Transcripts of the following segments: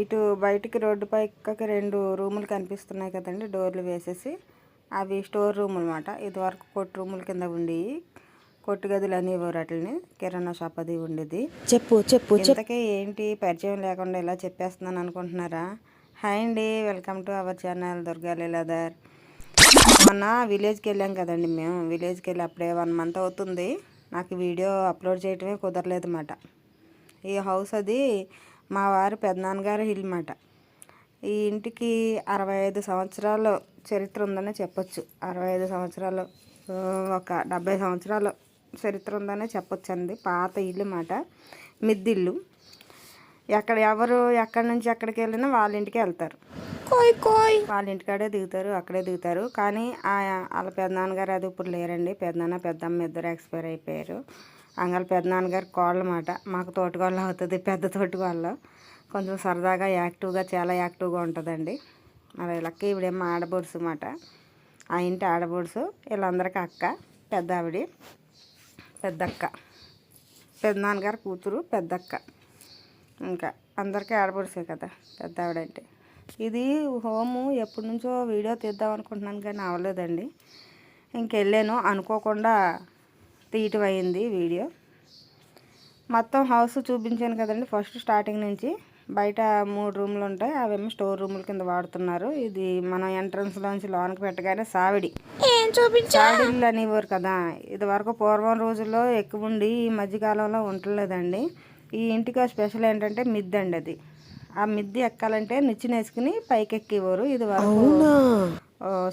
ఇటు బయటికి రోడ్డు పైకి రెండు రూములు కనిపిస్తున్నాయి కదండి డోర్లు వేసేసి. అవి స్టోర్ రూమ్ అనమాట ఇది వరకు కొట్టు రూముల కింద ఉండి కొట్టు గదులు అనేవారు వాటిని కిరాణా షాప్ అది ఉండేది. చెప్పు చెప్పు ఇంతకే ఏంటి పరిచయం లేకుండా ఇలా చెప్పేస్తున్నాను అనుకుంటున్నారా? హాయ్ అండి welcome to our channel Durga Leeladhar. మొన్న విలేజ్కి వెళ్ళాం కదండి మేము. విలేజ్కి వెళ్ళి అప్పుడే వన్ మంత్ అవుతుంది. నాకు వీడియో అప్లోడ్ చేయటమే కుదరలేదు అన్నమాట ఈ హౌస్ అది మా వారి పెద్దనాన్నగారి ఇల్లు మాట ఈ ఇంటికి అరవై ఐదు సంవత్సరాల చరిత్ర ఉందనే చెప్పొచ్చు. అరవై ఐదు సంవత్సరాలు ఒక డెబ్బై సంవత్సరాల చరిత్ర ఉందనే చెప్పొచ్చు అండి పాత ఇల్లు మాట మిద్దిల్లు. ఎక్కడ ఎవరు ఎక్కడి నుంచి ఎక్కడికి వెళ్ళినా వాళ్ళ ఇంటికి వెళ్తారు. కోయ్ కోయ్. వాళ్ళ ఇంటికాడే దిగుతారు అక్కడే దిగుతారు. కానీ ఆ వాళ్ళ పెద్దనాన్నగారు అది ఇప్పుడు లేరండి. పెద్దనాన్న పెద్దమ్మ ఇద్దరు ఎక్స్పైర్ అయిపోయారు. అంగల పెద్దనాన్నగారు కోళ్ళ మాట మాకు తోటకోళ్ళ అవుతుంది పెద్ద తోటకోళ్ళ. కొంచెం సరదాగా యాక్టివ్గా చాలా యాక్టివ్గా ఉంటుందండి. మరి లక్క ఈవిడేమో ఆడబొడుసు మాట ఆ ఇంటి ఆడబొడుసు వీళ్ళందరికీ అక్క పెద్ద ఆవిడ పెద్దక్క. పెద్దనాన్నగారు కూతురు పెద్దక్క. ఇంకా అందరికీ ఆడపడిసే కదా పెద్ద ఆవిడంటే. ఇది హోము ఎప్పటి నుంచో వీడియో తీద్దాం అనుకుంటున్నాను కానీ అవ్వలేదండి ఇంకెళ్ళాను అనుకోకుండా తీయటం అయింది వీడియో. మొత్తం హౌస్ చూపించాను కదండి ఫస్ట్ స్టార్టింగ్ నుంచి. బయట మూడు రూమ్లు ఉంటాయి అవేమో స్టోర్ రూముల కింద వాడుతున్నారు. ఇది మనం ఎంట్రన్స్లోంచి లోనికి పెట్టగానే సావిడి. చాడీళ్ళు అనేవారు కదా. ఇది వరకు పూర్వం రోజుల్లో ఎక్కువ ఉండి ఈ మధ్యకాలంలో ఉండలేదండి. ఈ ఇంటికి స్పెషల్ ఏంటంటే మిద్ది అండి అది. ఆ మిద్ది ఎక్కాలంటే నిచ్చెన వేసుకుని పైకి ఎక్కేవారు ఇది వరకు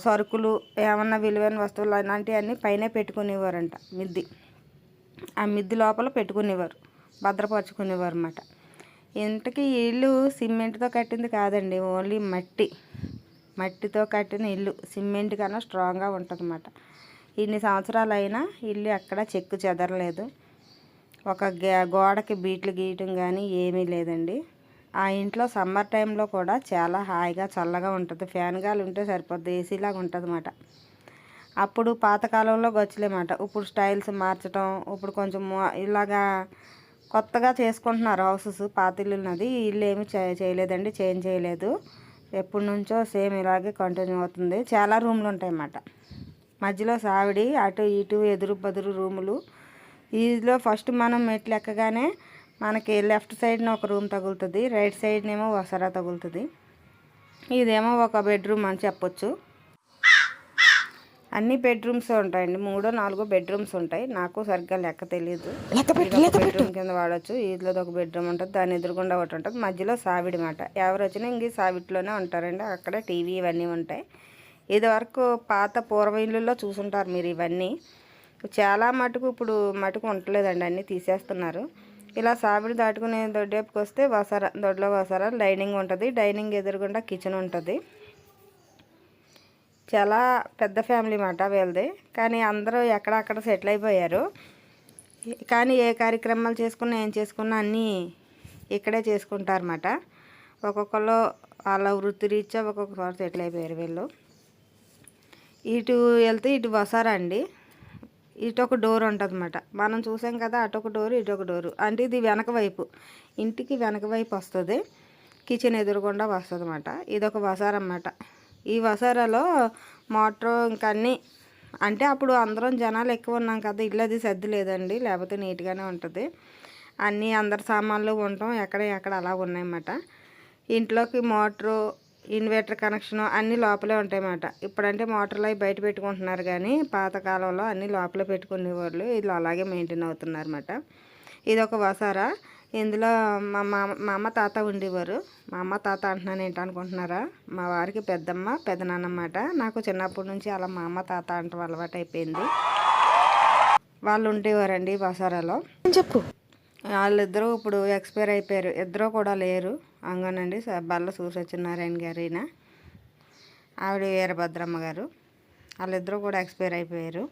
సరుకులు ఏమన్నా విలువైన వస్తువులు అలాంటివన్నీ పైన పెట్టుకునేవారంట మిద్ది. ఆ మిద్ది లోపల పెట్టుకునేవారు భద్రపరుచుకునేవారు అన్నమాట ఇంటికి ఇల్లు సిమెంట్తో కట్టింది కాదండి ఓన్లీ మట్టి. మట్టితో కట్టిన ఇల్లు సిమెంట్ కన్నా స్ట్రాంగ్గా ఉంటుంది అన్నమాట ఇన్ని సంవత్సరాలు అయినా ఇల్లు ఎక్కడ చెక్కు చెదరలేదు. ఒక గోడకి బీట్లు గీయటం కానీ ఏమీ లేదండి. ఆ ఇంట్లో సమ్మర్ టైంలో కూడా చాలా హాయిగా చల్లగా ఉంటుంది. ఫ్యాన్ గాలి ఉంటే సరిపోద్ది ఏసీలాగా ఉంటుంది అన్నమాట అప్పుడు పాతకాలంలో గొచ్చలేమాట. ఇప్పుడు స్టైల్స్ మార్చడం ఇప్పుడు కొంచెం ఇలాగా కొత్తగా చేసుకుంటున్నారు హౌసెస్ పాత ఇల్లున్నది ఈ ఇల్లు ఏమి చే- చేయలేదండి చేంజ్ చేయలేదు. ఎప్పటి నుంచో సేమ్ ఇలాగే కంటిన్యూ అవుతుంది. చాలా రూమ్లు ఉంటాయి అన్నమాట మధ్యలో సావిడి అటు ఇటు ఎదురు బదురు రూములు. ఈలో ఫస్ట్ మనం మెట్లు ఎక్కగానే మనకి లెఫ్ట్ సైడ్న ఒక రూమ్ తగులుతుంది రైట్ సైడ్నేమో వసరా తగులుతుంది. ఇదేమో ఒక బెడ్రూమ్ అని చెప్పొచ్చు. అన్ని బెడ్రూమ్స్ ఉంటాయండి. మూడో నాలుగో బెడ్రూమ్స్ ఉంటాయి. నాకు సరిగ్గా లెక్క తెలియదు బెడ్రూమ్ కింద వాడచ్చు. ఇదిలో ఒక బెడ్రూమ్ ఉంటుంది. దాని ఎదురుగుండా ఒకటి ఉంటుంది. మధ్యలో సావిడి మాట ఎవరు వచ్చినా ఇంక ఈ సావిడిలోనే ఉంటారండి. అక్కడ టీవీ ఇవన్నీ ఉంటాయి. ఇది వరకు పాత పూర్వ ఇళ్ళల్లో చూసుంటారు మీరు ఇవన్నీ. చాలా మటుకు ఇప్పుడు మటుకు ఉండలేదండి. అన్నీ తీసేస్తున్నారు. ఇలా సాబిడి దాటుకునే దొడ్డేపుకి వస్తే వసార దొడ్లో వసార డైనింగ్ ఉంటుంది. డైనింగ్ ఎదురుగుండా కిచెన్ ఉంటుంది. చాలా పెద్ద ఫ్యామిలీ మాట వీళ్ళది. కానీ అందరూ ఎక్కడక్కడ సెటిల్ అయిపోయారు. కానీ ఏ కార్యక్రమాలు చేసుకున్నా ఏం చేసుకున్నా అన్నీ ఇక్కడే చేసుకుంటారన్నమాట. ఒక్కొక్కరు వాళ్ళ వృత్తి రీత్యా ఒక్కొక్కసారి సెటిల్ అయిపోయారు వీళ్ళు. ఇటు వెళ్తే ఇటు వసారా అండి. ఇటు ఒక డోర్ ఉంటుందన్నమాట. మనం చూసాం కదా అటు ఒక డోరు ఇటు ఒక డోరు. అంటే ఇది వెనక వైపు. ఇంటికి వెనక వైపు వస్తుంది. కిచెన్ ఎదురుగుండా వస్తుంది అనమాట ఇది ఒక వసార అన్నమాట ఈ వసారాలో మోటార్ ఇంకా అన్నీ అంటే అప్పుడు అందరం జనాలు ఎక్కువ ఉన్నాం కదా ఇల్లు అది సర్ది లేదండి. లేకపోతే నీట్గానే ఉంటుంది. అన్నీ అందరి సామాన్లు ఉండటం ఎక్కడ ఎక్కడ అలా ఉన్నాయన్నమాట. ఇంట్లోకి మోటరు ఇన్వర్టర్ కనెక్షన్ అన్నీ లోపలే ఉంటాయన్నమాట. ఇప్పుడంటే మోటార్లు అవి బయట పెట్టుకుంటున్నారు కానీ పాతకాలంలో అన్నీ లోపలే పెట్టుకునేవాళ్ళు. వీళ్ళు అలాగే మెయింటైన్ అవుతున్నారన్నమాట. ఇది ఒక వసారా. ఇందులో మా మా అమ్మ తాత ఉండేవారు. మా అమ్మ తాత అంటున్నాను ఏంటి అనుకుంటున్నారా మా వారికి పెద్దమ్మ పెద్దనాన్నమాట నాకు చిన్నప్పటి నుంచి అలా మా అమ్మ తాత అంటాం అలవాటు అయిపోయింది. వాళ్ళు ఉండేవారండి వసారాలో. చెప్పు? వాళ్ళిద్దరూ ఇప్పుడు ఎక్స్పైర్ అయిపోయారు. ఇద్దరు కూడా లేరు. అంగనండి బల్ల సూసత్యనారాయణ గారు ఈయన. ఆవిడ వీరభద్రమ్మ గారు. వాళ్ళిద్దరూ కూడా ఎక్స్పైర్ అయిపోయారు.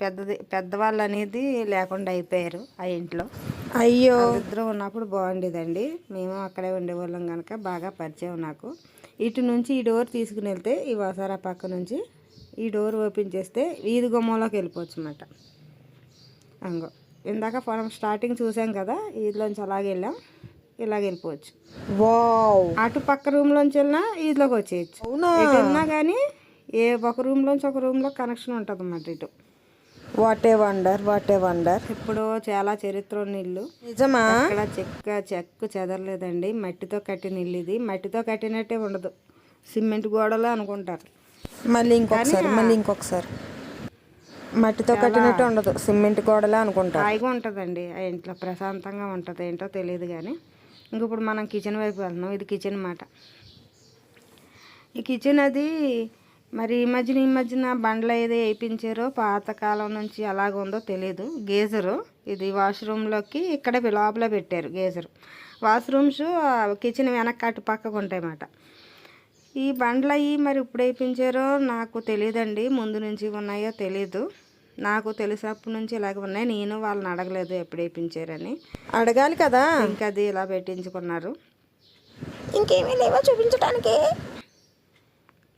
పెద్దది పెద్దవాళ్ళు అనేది లేకుండా అయిపోయారు ఆ ఇంట్లో. అయ్యో! వాళ్ళిద్దరూ ఉన్నప్పుడు బాగుండేదండి. మేము అక్కడే ఉండేవాళ్ళం కనుక బాగా పరిచయం నాకు. ఇటు నుంచి ఈ డోర్ తీసుకుని వెళ్తే ఈ వసారా పక్క నుంచి ఈ డోర్ ఓపెన్ చేస్తే వీధి గుమ్మంలోకి వెళ్ళిపోవచ్చు అన్నమాట అంగో. ఇందాక మనం స్టార్టింగ్ చూసాం కదా వీధిలోంచి అలాగే వెళ్ళాం ఇలాగ వెళ్ళిపోవచ్చు. అటు పక్క రూమ్లోంచి వెళ్ళినా ఇదిలోకి వచ్చేయచ్చు. వెళ్ళినా కానీ ఏ ఒక రూమ్లోంచి ఒక రూమ్లో కనెక్షన్ ఉంటుంది అన్నమాట ఇటు. What a wonder what a wonder ఇప్పుడు చాలా చరిత్ర ఉన్న ఇల్లు. నిజమా? ఇక్కడ చెక్క చెక్కు చెదరలేదండి. మట్టితో కట్టిన ఇల్లు ఇది. మట్టితో కట్టినట్టే ఉండదు. సిమెంట్ గోడలు అనుకుంటారు. మళ్ళీ ఇంకొకసారి మళ్ళీ ఇంకొకసారి. మట్టితో కట్టినట్టు ఉండదు. సిమెంట్ గోడలే అనుకుంటా. హాయిగా ఉంటుందండి. ఆ ఇంట్లో ప్రశాంతంగా ఉంటుంది. ఏంటో తెలియదు కానీ ఇంక ఇప్పుడు మనం కిచెన్ వైపు వెళ్తున్నాం. ఇది కిచెన్ మాట. ఈ కిచెన్ అది మరి ఈ మధ్యన ఈ మధ్యన బండ్లు ఏదో వేయించారో పాతకాలం నుంచి ఎలాగ ఉందో తెలియదు గేజరు. ఇది వాష్రూమ్లోకి ఇక్కడే లోపల పెట్టారు గేజరు. వాష్రూమ్స్ కిచెన్ వెనక అటు పక్కకు ఉంటాయన్నమాట. ఈ బండ్లు అవి మరి ఇప్పుడు వేయించారో నాకు తెలియదండి ముందు నుంచి ఉన్నాయో తెలీదు. నాకు తెలిసినప్పటి నుంచి ఇలాగ ఉన్నాయి. నేను వాళ్ళని అడగలేదు ఎప్పుడు వేయించారని. అడగాలి కదా? ఇంకా అది ఇలా పెట్టించుకున్నారు. ఇంకేమీ లేవా చూపించడానికి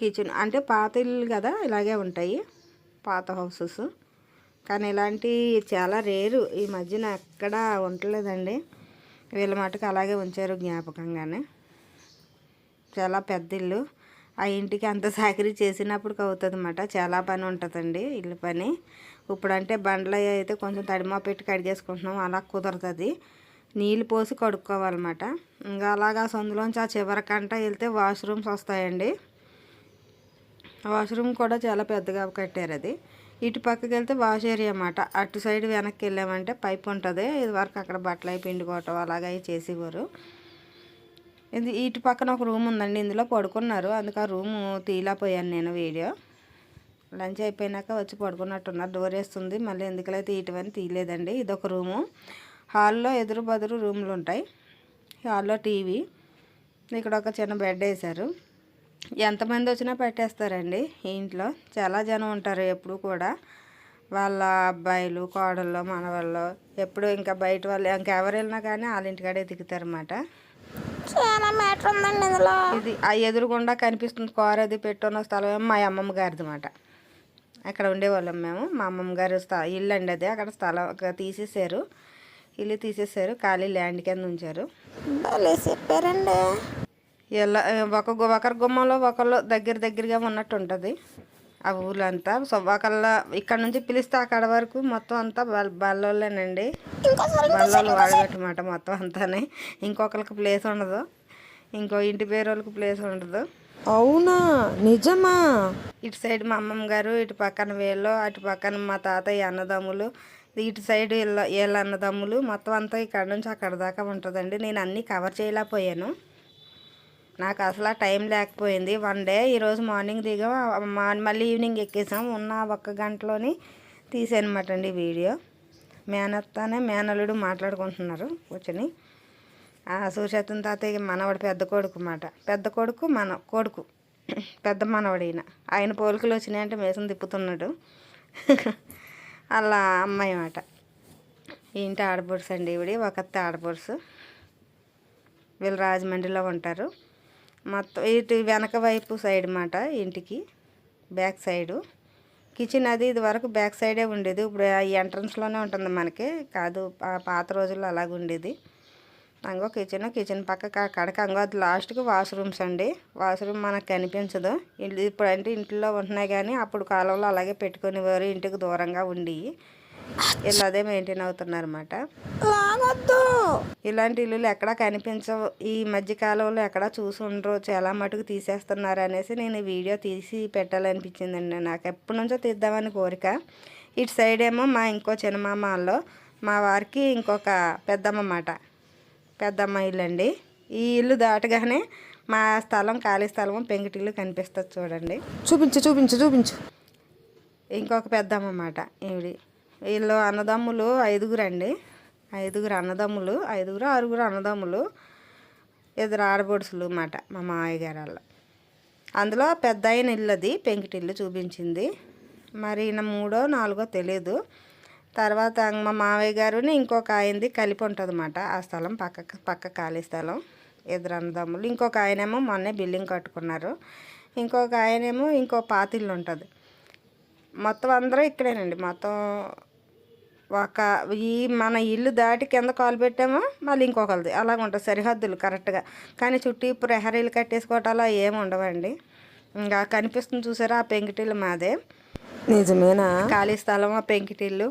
కిచెన్ అంటే పాత ఇల్లు కదా ఇలాగే ఉంటాయి. పాత హౌసెస్. కానీ ఇలాంటి చాలా రేరు. ఈ మధ్యన ఎక్కడ ఉండలేదండి. వీళ్ళ మటుకు అలాగే ఉంచారు జ్ఞాపకంగానే. చాలా పెద్ద ఇల్లు ఆ ఇంటికి అంత సాకరీ చేసినప్పుడు అవుతుంది అనమాట చాలా పని ఉంటుందండి ఇల్లు పని. ఇప్పుడంటే బండ్లు అవి అయితే కొంచెం తడిమా పెట్టి కడిగేసుకుంటున్నాం. అలా కుదరతుంది నీళ్ళు పోసి కడుక్కోవాలన్నమాట. ఇంకా అలాగా సందులోంచి ఆ చివరికంట వెళ్తే వాష్రూమ్స్ వస్తాయండి. వాష్రూమ్ కూడా చాలా పెద్దగా కట్టారు అది ఇటు పక్కకి వెళ్తే వాష్ ఏరియా అన్నమాట. అటు సైడ్ వెనక్కి వెళ్ళామంటే పైప్ ఉంటుంది. ఇది వరకు అక్కడ బట్టలు అయి పిండుకోవటం అలాగే చేసేవారు. ఇది ఇటు పక్కన ఒక రూమ్ ఉందండి ఇందులో పడుకున్నారు. అందుకు ఆ రూము తీయలేకపోయాను నేను వీడియో. లంచ్ అయిపోయినాక వచ్చి పడుకున్నట్టున్నారు డోర్ వేస్తుంది. మళ్ళీ ఎందుకలైతే తీయటమని తీయలేదండి ఇది ఒక రూము. హాల్లో ఎదురు బదురు రూమ్లు ఉంటాయి. హాల్లో టీవీ. ఇక్కడ ఒక చిన్న బెడ్ వేశారు. ఎంతమంది వచ్చినా పెట్టేస్తారండి ఇంట్లో. చాలా జనం ఉంటారు ఎప్పుడు కూడా. వాళ్ళ అబ్బాయిలు కోడళ్ళు మనవాళ్ళు ఎప్పుడు ఇంకా బయట వాళ్ళు ఇంకెవరు వెళ్ళినా కానీ వాళ్ళ ఇంటికాడే దిగుతారన్నమాట. చాలా మ్యాటర్ ఉందండి ఇందులో. ఇది ఆ ఎదురుగుండా కనిపిస్తుంది కారు అది పెట్టున్న స్థలం మా అమ్మమ్మ గారిది మాట. అక్కడ ఉండేవాళ్ళం మేము. మా అమ్మమ్మ గారి ఇల్లు అండి అది. అక్కడ స్థలం తీసేసారు ఇల్లు తీసేసారు ఖాళీ ల్యాండ్ కింద ఉంచారు. చెప్పారండి. ఎలా ఒక ఒకరి గుమ్మంలో ఒకళ్ళు దగ్గర దగ్గరగా ఉన్నట్టు ఉంటుంది ఆ ఊర్లో అంతా ఇక్కడ నుంచి పిలిస్తే అక్కడ వరకు మొత్తం అంతా బల్ బల్లోళ్ళేనండి. బల్లోళ్ళు వాడగట్టమాట మొత్తం అంతానే. ఇంకొకరికి ప్లేస్ ఉండదు. ఇంకో ఇంటి పేరు వాళ్ళకి ప్లేస్ ఉండదు. అవునా? నిజమా? ఇటు సైడ్ మా అమ్మమ్మ గారు ఇటు పక్కన వీళ్ళు అటు పక్కన మా తాతయ్య అన్నదమ్ములు ఇటు సైడ్ వీళ్ళ వీళ్ళ అన్నదమ్ములు మొత్తం అంతా ఇక్కడ నుంచి అక్కడ దాకా ఉంటుందండి. నేను అన్నీ కవర్ చేయలేకపోయాను. నాకు అసలు ఆ టైం లేకపోయింది. వన్ డే ఈరోజు మార్నింగ్ దిగాం. మళ్ళీ ఈవినింగ్ ఎక్కేసాం. ఉన్న ఒక్క గంటలోని తీసానమాట అండి వీడియో. మేనత్తానే మేనల్లుడు మాట్లాడుకుంటున్నారు. కూర్చొని. ఆ సూర్యతన్ తాతయ్య మనవడు పెద్ద కొడుకు మాట. పెద్ద కొడుకు మన కొడుకు. పెద్ద మనవడు ఈయన ఆయన పోలికలు వచ్చినాయంటే మేసం తిప్పుతున్నాడు. అలా అమ్మాయి మాట. ఏంటి ఇంటి ఆడపడుసు అండి ఈవిడి ఒకత్తి ఆడపడుసు. వీళ్ళు రాజమండ్రిలో ఉంటారు. మొత్తం ఇటు వెనక వైపు సైడ్ మాట ఇంటికి. Back side. కిచెన్ అది ఇది వరకు బ్యాక్ సైడే ఉండేది. ఇప్పుడు ఆ ఎంట్రన్స్లోనే ఉంటుంది మనకి. కాదు ఆ పాత రోజుల్లో అలాగ ఉండేది. అంగో కిచెన్ కిచెన్ పక్క కడక అంగో అది లాస్ట్కి వాష్రూమ్స్ అండి. వాష్రూమ్ మనకు కనిపించదు. ఇప్పుడు అంటే ఇంట్లో ఉంటున్నాయి కానీ అప్పుడు కాలంలో అలాగే పెట్టుకునేవారు. ఇంటికి దూరంగా ఉండి. వీళ్ళు అదే మెయింటైన్ అవుతున్నారన్నమాట. లాగొద్దు! ఇలాంటి ఇల్లులు ఎక్కడా కనిపించవు. ఈ మధ్య కాలంలో ఎక్కడా చూసి ఉండరు. చాలా మటుకు తీసేస్తున్నారు అనేసి నేను ఈ వీడియో తీసి పెట్టాలనిపించిందండి. నాకు ఎప్పటి నుంచో తీద్దామని కోరిక. ఇటు సైడ్ ఏమో మా ఇంకో చిన్నమామ వాళ్ళు మా వారికి ఇంకొక పెద్దమ్మ మాట పెద్దమ్మ ఇల్లు అండి ఈ ఇల్లు దాటగానే మా స్థలం ఖాళీ స్థలం పెంకుటిల్లు కనిపిస్తుంది చూడండి. చూపించు చూపించు చూపించు. ఇంకొక పెద్దమ్మ మాట ఈవిడి. వీళ్ళు అన్నదమ్ములు ఐదుగురు అండి ఐదుగురు అన్నదమ్ములు ఐదుగురు ఆరుగురు అన్నదమ్ములు ఇద్దరు ఆడబొడుసులు అన్నమాట మా మామయ్య గారు వాళ్ళ. అందులో పెద్ద ఆయన ఇల్లు అది పెంకిటిల్లు చూపించింది. మరి ఈయన మూడో నాలుగో తెలియదు తర్వాత మా మామయ్య గారుని ఇంకొక ఆయనది కలిపి ఉంటుంది అన్నమాట. ఆ స్థలం పక్క పక్క ఖాళీ స్థలం. ఇద్దరు అన్నదమ్ములు. ఇంకొక ఆయనేమో మొన్నే బిల్డింగ్ కట్టుకున్నారు. ఇంకొక ఆయనేమో ఇంకో పాతిల్లు ఉంటుంది. మొత్తం అందరూ ఇక్కడేనండి. మొత్తం ఒక ఈ మన ఇల్లు దాటి కింద కాలు పెట్టామో మళ్ళీ ఇంకొకరిది అలాగ ఉంటుంది సరిహద్దులు కరెక్ట్గా. కానీ చుట్టూ ప్రహరీలు కట్టేసుకోవటాలు ఏమి ఉండవండి. ఇంకా కనిపిస్తుంది చూసారా ఆ పెంకిటిల్లు మాదే. నిజమేనా? ఖాళీ స్థలం ఆ పెంకిటిల్లు.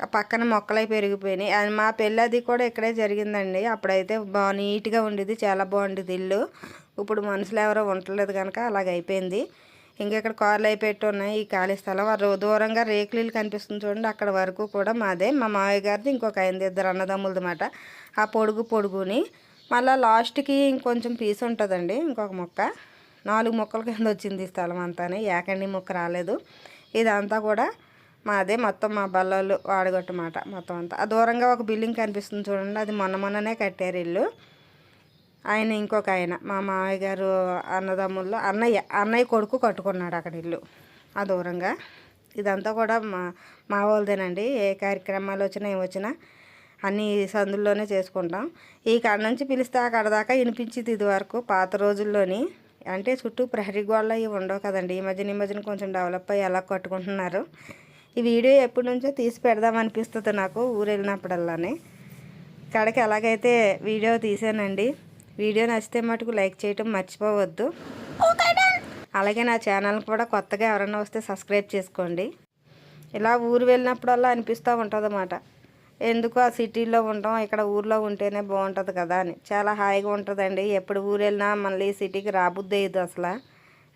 ఆ పక్కన మొక్కలై పెరిగిపోయినాయి. అది మా పెళ్ళి అది కూడా ఇక్కడే జరిగిందండి. అప్పుడైతే బాగా నీట్గా ఉండేది చాలా బాగుండేది ఇల్లు. ఇప్పుడు మనుషులు ఎవరో ఉండలేదు కనుక అలాగ అయిపోయింది. ఇంకా ఇక్కడ కార్లు అయిపెట్టి ఉన్నాయి ఈ ఖాళీ స్థలం దూరంగా రేకులు కనిపిస్తుంది చూడండి. అక్కడ వరకు కూడా మాదే. మా మావయ్య గారిది ఇంకొక ఐదు ఇద్దరు అన్నదమ్ములది మాట. ఆ పొడుగు పొడుగుని. మళ్ళీ లాస్ట్కి ఇంకొంచెం పీస్ ఉంటుందండి. ఇంకొక మొక్క. నాలుగు మొక్కల కింద వచ్చింది ఈ స్థలం అంతానే. ఏకండి మొక్క రాలేదు. ఇదంతా కూడా మాదే మొత్తం మా బల్లలు వాడగొట్టమాట మొత్తం అంతా. ఆ దూరంగా ఒక బిల్డింగ్ కనిపిస్తుంది చూడండి. అది మొన్న మొన్ననే కట్టారు ఇల్లు. ఆయన ఇంకొక ఆయన. మా మామయ్య గారు అన్నదమ్ముల్లో అన్నయ్య అన్నయ్య కొడుకు కట్టుకున్నాడు అక్కడ ఇల్లు ఆ దూరంగా. ఇదంతా కూడా మా మా వాళ్ళదేనండి. ఏ కార్యక్రమాలు వచ్చినా ఏం వచ్చినా అన్నీ సందుల్లోనే చేసుకుంటాం. ఈ కాడ నుంచి పిలిస్తే అక్కడ దాకా వినిపించింది ఇది వరకు. పాత రోజుల్లోని అంటే చుట్టూ ప్రహరీ గోళ్ళ అవి ఉండవు కదండి. ఈ మధ్యన ఈ మధ్యన కొంచెం డెవలప్ అయ్యి అలా కట్టుకుంటున్నారు. ఈ వీడియో ఎప్పటి నుంచో తీసి పెడదాం అనిపిస్తుంది నాకు ఊరు వెళ్ళినప్పుడల్లానే ఇక్కడికి ఎలాగైతే వీడియో తీసానండి. వీడియో నచ్చితే మటుకు లైక్ చేయటం మర్చిపోవద్దు. అలాగే నా ఛానల్ కూడా కొత్తగా ఎవరైనా వస్తే సబ్స్క్రైబ్ చేసుకోండి. ఇలా ఊరు వెళ్ళినప్పుడల్లా అనిపిస్తూ ఉంటుంది అన్నమాట ఎందుకు ఆ సిటీలో ఉంటాం ఇక్కడ ఊర్లో ఉంటేనే బాగుంటుంది కదా అని. చాలా హాయిగా ఉంటుందండి. ఎప్పుడు ఊరు వెళ్ళినా మళ్ళీ సిటీకి రాబుద్దేయదు అసలు.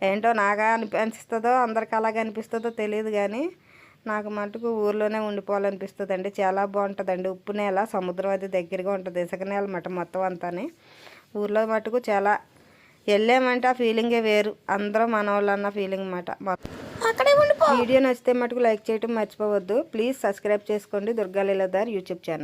ఏంటో నాగా అనిపిస్తుందో అందరికి అలాగే అనిపిస్తుందో తెలియదు కానీ నాకు మటుకు ఊర్లోనే ఉండిపోవాలనిపిస్తుంది అండి చాలా బాగుంటుందండి. ఉప్పు నేల సముద్రం అది దగ్గరగా ఉంటుంది. ఇసుక నేల మట మొత్తం అంతానే. ఊర్లో మటుకు చాలా వెళ్ళామంటే ఆ ఫీలింగే వేరు. అందరూ మన వాళ్ళు అన్న ఫీలింగ్ అన్నమాట. అక్కడే ఉండిపో. వీడియో నచ్చితే మటుకు లైక్ చేయటం మర్చిపోవద్దు. ప్లీజ్ సబ్స్క్రైబ్ చేసుకోండి. Durga Leeladhar YouTube channel.